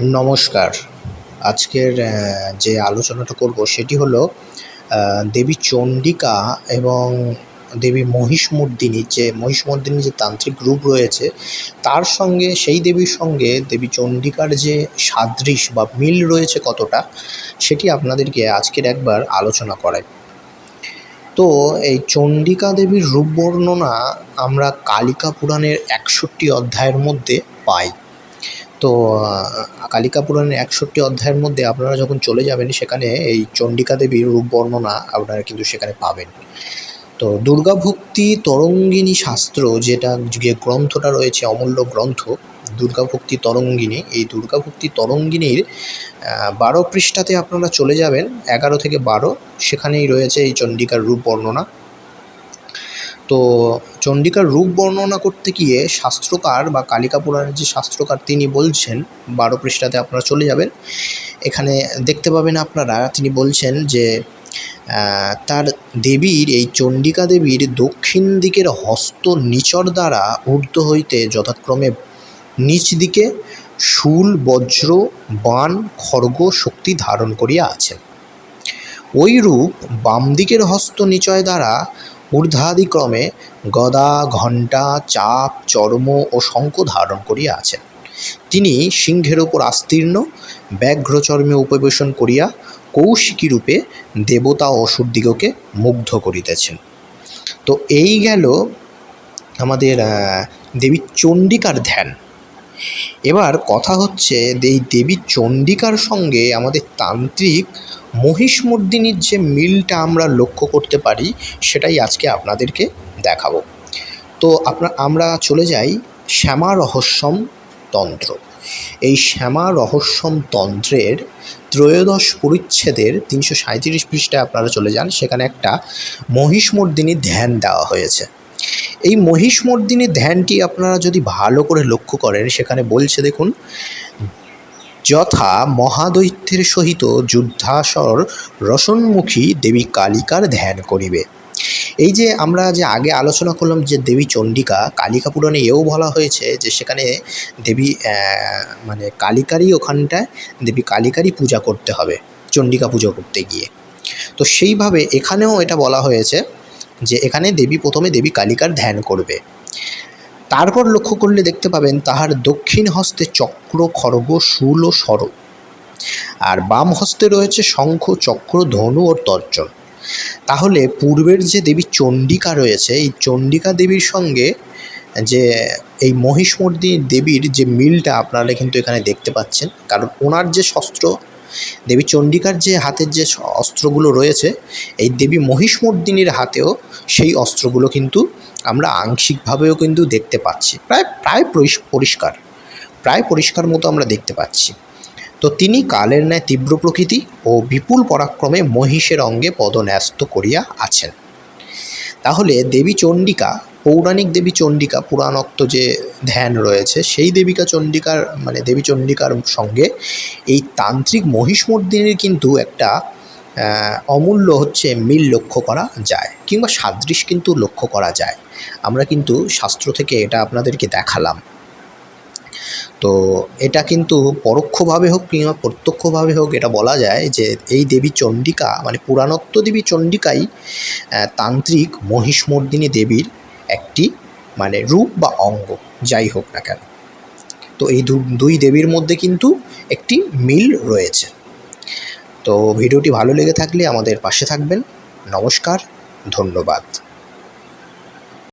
নমস্কার। আজকের যে আলোচনাটা করব সেটি হলো দেবী চণ্ডিকা এবং দেবী মহিষমর্দিনীর যে মহিষমর্দিনীর যে তান্ত্রিক রূপ রয়েছে, তার সঙ্গে, সেই দেবীর সঙ্গে দেবী চণ্ডিকার যে সাদৃশ্য বা মিল রয়েছে কতটা, সেটি আপনাদেরকে আজকের একবার আলোচনা করাই। তো, এই চণ্ডিকা দেবীর রূপ বর্ণনা আমরা কালিকা পুরাণের একষট্টি অধ্যায়ের মধ্যে পাই। তো কালিকা পুরাণের একষট্টি অধ্যায়ের মধ্যে আপনারা যখন চলে যাবেন, সেখানে এই চণ্ডিকা দেবীর রূপ বর্ণনা আপনারা কিন্তু সেখানে পাবেন। তো দুর্গাভক্তি তরঙ্গিনী শাস্ত্র যেটা যে গ্রন্থটা রয়েছে, অমূল্য গ্রন্থ দুর্গাভক্তি তরঙ্গিনী, এই দুর্গাভক্তি তরঙ্গিনীর বারো পৃষ্ঠাতে আপনারা চলে যাবেন, এগারো থেকে বারো, সেখানেই রয়েছে এই চণ্ডিকার রূপ বর্ণনা। তো চণ্ডিকার রূপ বর্ণনা করতে গিয়ে শাস্ত্রকার বা কালিকা পুরাণের যে শাস্ত্রকার তিনি বলছেন, বারো পৃষ্ঠাতে আপনারা চলে যাবেন। এখানে দেখতে পাবেন আপনারা, তিনি বলছেন যে তার দেবীর, এই চণ্ডিকা দেবীর দক্ষিণ দিকের হস্ত নিচর দ্বারা ঊর্ধ্ব হইতে যথাক্রমে নিচ দিকে শুল, বজ্র বান খড়গ শক্তি ধারণ করিয়া আছেন ওই রূপ বাম দিকের হস্ত নিচয় দ্বারা ঊর্ধ্বাদিক্রমে গদা, ঘণ্টা, চাপ, চর্ম ও শঙ্খ ধারণ করিয়া আছেন। তিনি সিংহের ওপর আস্তীর্ণ, ব্যাঘ্রচর্মে উপবেশন করিয়া কৌশিকী রূপে দেবতা অসুরদিগকে মুগ্ধ করিতেছেন। তো এই গেল আমাদের দেবী চণ্ডিকার ধ্যান। এবার কথা হচ্ছে এই দেবী চণ্ডিকার সঙ্গে আমাদের তান্ত্রিক মহিষমর্দিনীর যে মিলটা আমরা লক্ষ্য করতে পারি, সেটাই আজকে আপনাদেরকে দেখাবো। তো আপনার আমরা চলে যাই শ্যামা রহস্যম তন্ত্র। এই শ্যামা রহস্যম তন্ত্রের ত্রয়োদশ পরিচ্ছেদের তিনশো সাঁইত্রিশ পৃষ্ঠায় আপনারা চলে যান, সেখানে একটা মহিষমর্দিনীর ধ্যান দেওয়া হয়েছে। এই মহিষমর্দিনীর ধ্যানটি আপনারা যদি ভালো করে লক্ষ্য করেন, সেখানে বলছে দেখুন, যথা মহাদৈত্যের সহিত যুদ্ধাসর রসন্মুখী দেবী কালিকার ধ্যান করিবে। এই যে আমরা যে আগে আলোচনা করলাম যে দেবী চণ্ডিকা, কালিকা পুরাণে এও বলা হয়েছে যে সেখানে দেবী মানে কালিকারই ওখানটায় দেবী কালিকারই পূজা করতে হবে, চণ্ডিকা পুজো করতে গিয়ে। তো সেইভাবে এখানেও এটা বলা হয়েছে যে এখানে দেবী প্রথমে দেবী কালিকার ধ্যান করবে। তারপর লক্ষ্য করলে দেখতে পাবেন তাহার দক্ষিণ হস্তে চক্র, খড়গ, শূল ও সর। আর বাম হস্তে রয়েছে শঙ্খ, চক্র, ধনু ও তর্জন। তাহলে পূর্বের যে দেবী চণ্ডিকা রয়েছে, এই চণ্ডিকা দেবীর সঙ্গে যে এই মহিষমর্দিনী দেবীর যে মিলটা আপনারা কিন্তু এখানে দেখতে পাচ্ছেন। কারণ ওনার যে শস্ত্র দেবী চণ্ডিকার যে হাতের যে অস্ত্রগুলো রয়েছে, এই দেবী মহিষমর্দিনীর হাতেও সেই অস্ত্রগুলো কিন্তু আমরা আংশিকভাবেও কিন্তু দেখতে পাচ্ছি। প্রায় প্রায় পরিষ- পরিষ্কার, প্রায় পরিষ্কার মতো আমরা দেখতে পাচ্ছি। তো তিনি কালের ন্যায় তীব্র প্রকৃতি ও বিপুল পরাক্রমে মহিষের অঙ্গে পদন্যস্ত করিয়া আছেন। তাহলে দেবী চণ্ডিকা পৌরাণিক দেবী চণ্ডিকা, পুরাণোক্ত যে ধ্যান রয়েছে, সেই দেবিকা চণ্ডিকার মানে দেবী চণ্ডিকার সঙ্গে এই তান্ত্রিক মহিষমর্দিনীর কিন্তু একটা অমূল্য হচ্ছে মিল লক্ষ্য করা যায়, কিংবা সাদৃশ কিন্তু লক্ষ্য করা যায়। আমরা কিন্তু শাস্ত্র থেকে এটা আপনাদেরকে দেখালাম। তো এটা কিন্তু পরোক্ষভাবে হোক কিংবা প্রত্যক্ষভাবে হোক, এটা বলা যায় যে এই দেবী চণ্ডিকা মানে পুরাণত্ব দেবী চণ্ডিকাই তান্ত্রিক মহিষমর্দিনী দেবীর মানে রূপ বা অঙ্গ, যাই হোক না কেন। তো এই দুই দেবীর মধ্যে কিন্তু একটি মিল রয়েছে। তো ভিডিওটি ভালো লেগে থাকলে আমাদের পাশে থাকবেন। নমস্কার, ধন্যবাদ।